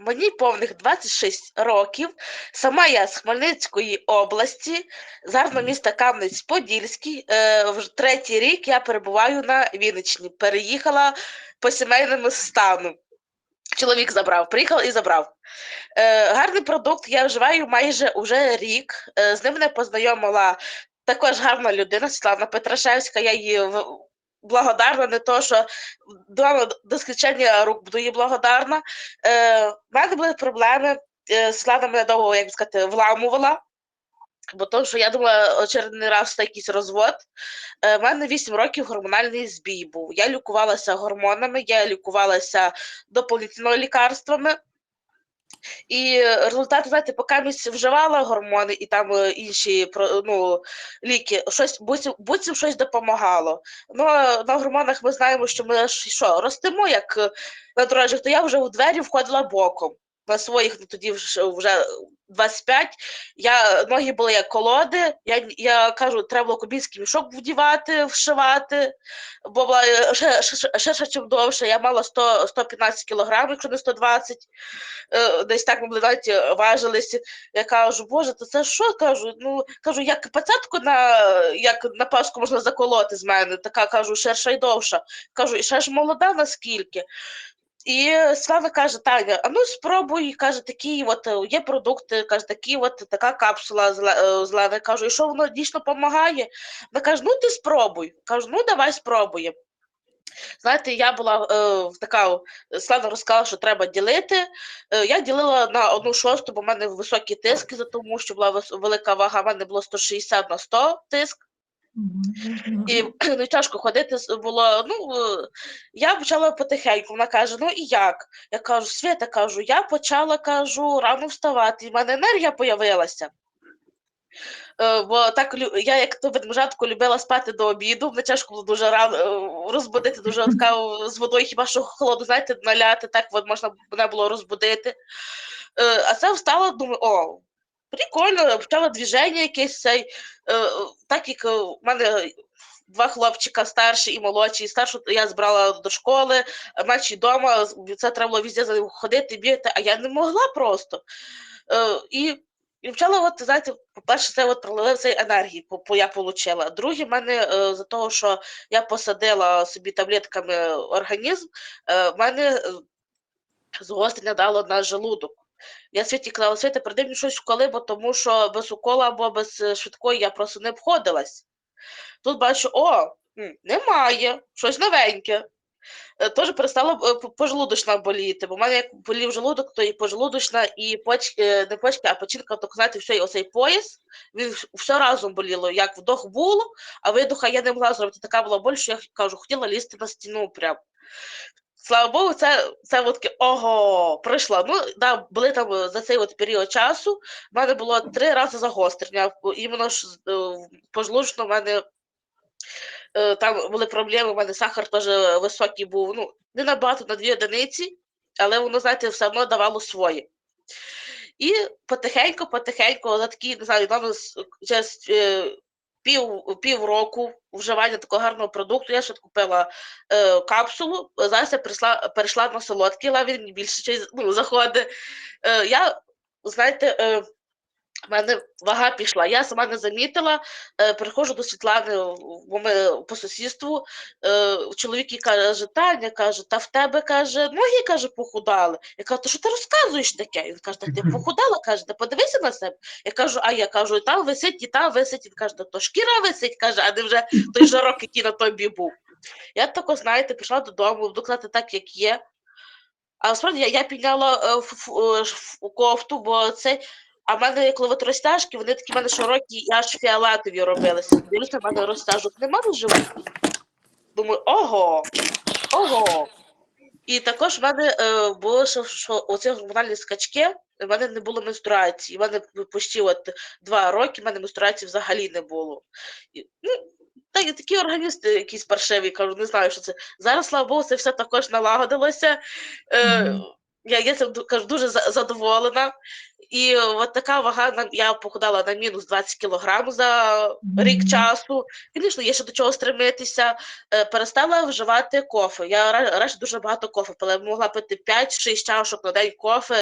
Мені повних 26 років. Сама я з Хмельницької області, зараз на місто Кам'янець-Подільський. Е, вже третій рік я перебуваю на Вінниччині. Переїхала по сімейному стану. Чоловік забрав, приїхав і забрав. Е, гарний продукт я вживаю майже уже рік. Е, з ним мене познайомила також гарна людина Світлана Петрашевська. Я її в- благодарна, не то, що до, до скінчення рук буду їй благодарна. Е, в мене були проблеми. Е, Світлана мене довго, як сказати, вламувала. Бо то, що я думала, очередний раз це якийсь розвод. Е, в мене 8 років гормональний збій був. Я лікувалася гормонами, я лікувалася доповнительними лікарствами. І результат, знаєте, поки місць вживала гормони і там е, інші ну, ліки, щось буцім, буцім щось допомагало. Ну, на гормонах ми знаємо, що ми що, ростемо як на дрожжах, то я вже у двері входила боком. На своїх ну, тоді вже, вже 25, я, ноги були як колоди, я, я кажу, треба було кубінський мішок вдівати, вшивати, бо була е, ще, ще, чим довше, я мала 100, 115 кілограмів, якщо не 120, е, десь так ми були навіть важилися. Я кажу, боже, то це що? Кажу, ну, кажу, як пацятку на, як на Пасху можна заколоти з мене, така кажу, ширша і довша. Кажу, і ще ж молода наскільки. І Слава каже, Таня, а ну спробуй, каже, такі от е, є продукти, каже, такі от така капсула зла- е. Кажу, і що воно дійсно допомагає? Вона каже, ну ти спробуй. Кажу, ну давай спробуємо. Знаєте, я була е, така, Слава розказала, що треба ділити. Е, я ділила на одну шосту, бо в мене високі тиски, тому що була велика вага, в мене було 160 на 100 тиск. І ну, тяжко ходити було. Ну, е, я почала потихеньку. Вона каже: ну і як? Я кажу, Свята, кажу, я почала кажу, рано вставати, і в мене енергія появилася. Е, Бо так я, як то ведмежатку, любила спати до обіду. Мене тяжко було дуже рано е, розбудити дуже така е, з водою, хіба що холоду, знаєте, наляти, так от можна мене було розбудити. А це встала, думаю, о, прикольно, почала движення якесь цей. Е, Так як е, в мене два хлопчика, старший і молодший. Старшу я збрала до школи, а вдома, це треба було везде за ним ходити, бігати, а я не могла просто. Е, І і почала, от, знаєте, по-перше, це от пролив цієї енергії, по, по- я отримала. Друге, в мене е, за того, що я посадила собі таблетками організм, е, в мене е, згострення дало на желудок. Я світі казала, Світа, приди мені щось коли, бо тому що без укола або без е, швидкої я просто не обходилась. Тут бачу, о, немає, щось новеньке. Е, Теж перестала е, по- пожелудочна боліти, бо в мене як болів желудок, то і пожелудочна, і почки, е, не почки, а печінка, то знаєте, все, і оцей пояс, він все разом боліло. Як вдох було, а видоха я не могла зробити. Така була боль, що я кажу, хотіла лізти на стіну прям. Слава Богу, це, це от ого, пройшла. Ну, да, були там е, за цей от період часу, в мене було три рази загострення. в- Іменно ж е, в мене е, там були проблеми, у мене сахар теж високий був, ну, не набагато на дві одиниці, але воно, знаєте, все одно давало своє. І потихеньку, потихеньку, за такі, не знаю, через пів, пів року вживання такого гарного продукту, я ще купила е, капсулу, зараз я прийшла, перейшла на солодкий, але він більше ну, заходить. Е, я, знаєте, е, в мене вага пішла. Я сама не замітила. Е, приходжу до Світлани, бо ми по сусідству. Е, чоловік їй каже, Таня каже, та в тебе каже, ноги каже, похудали. Я кажу, то що ти розказуєш таке? Він каже, та ти похудала, каже, та подивися на себе. Я кажу, а я кажу, і там висить, і там висить. Він каже, то шкіра висить, каже, а не вже той жарок, який на тобі був. Я тако, знаєте, пішла додому, буду так, як є. А насправді я, я підняла е, ф- ф- е, ф- кофту, бо це. А в мене, коли от розтяжки, вони такі в мене широкі, і аж фіолетові робилися. Дивлюся, в мене розтяжок нема на животі. Думаю, ого, ого. І також в мене е, було, що, що оці гормональні скачки, в мене не було менструації. В мене почти от два роки в мене менструації взагалі не було. І, ну, так, і такі органісти якісь паршиві, кажу, не знаю, що це. Зараз, слава Богу, це все також налагодилося. Е, Мгм. я, я цим кажу, дуже задоволена. І от така вага, я похудала на мінус 20 кілограм за рік часу, часу. Звісно, є ще до чого стремитися. Е, перестала вживати кофе. Я ра- раніше дуже багато кофе пила. Могла пити 5-6 чашок на день кофе.